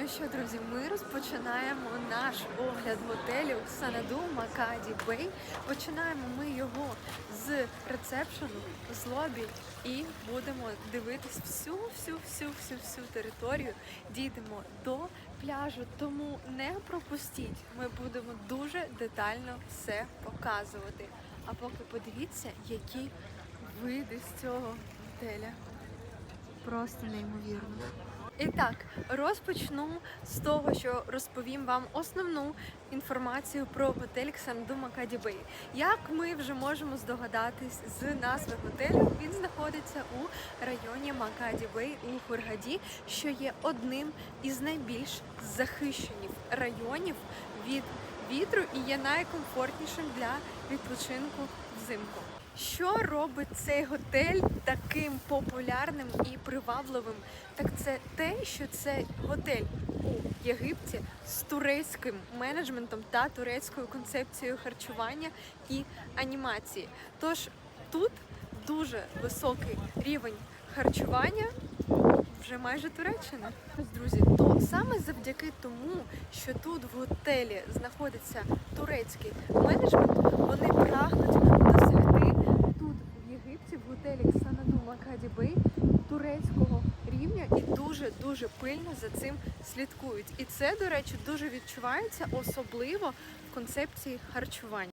Ну що, друзі, ми розпочинаємо наш огляд готелю Санаду Макаді Бей. Починаємо ми його з рецепшену, з лобі і будемо дивитись всю, всю, всю, всю, всю територію. Дійдемо до пляжу, тому не пропустіть. Ми будемо дуже детально все показувати. А поки подивіться, які види з цього готеля. Просто неймовірно. І так, розпочну з того, що розповім вам основну інформацію про готель Ксанду Макаді Бей. Як ми вже можемо здогадатись з назви готелю, він знаходиться у районі Макаді Бей у Хургаді, що є одним із найбільш захищених районів від вітру і є найкомфортнішим для відпочинку взимку. Що робить цей готель таким популярним і привабливим? Так це те, що це готель у Єгипті з турецьким менеджментом та турецькою концепцією харчування і анімації. Тож тут дуже високий рівень харчування. Вже майже Туреччина. Друзі, то саме завдяки тому, що тут в готелі знаходиться турецький менеджмент, вони прагнуть досягти тут в Єгипті, в готелі Санаду Макаді Бей турецького рівня і дуже дуже пильно за цим слідкують. І це, до речі, дуже відчувається, особливо в концепції харчування.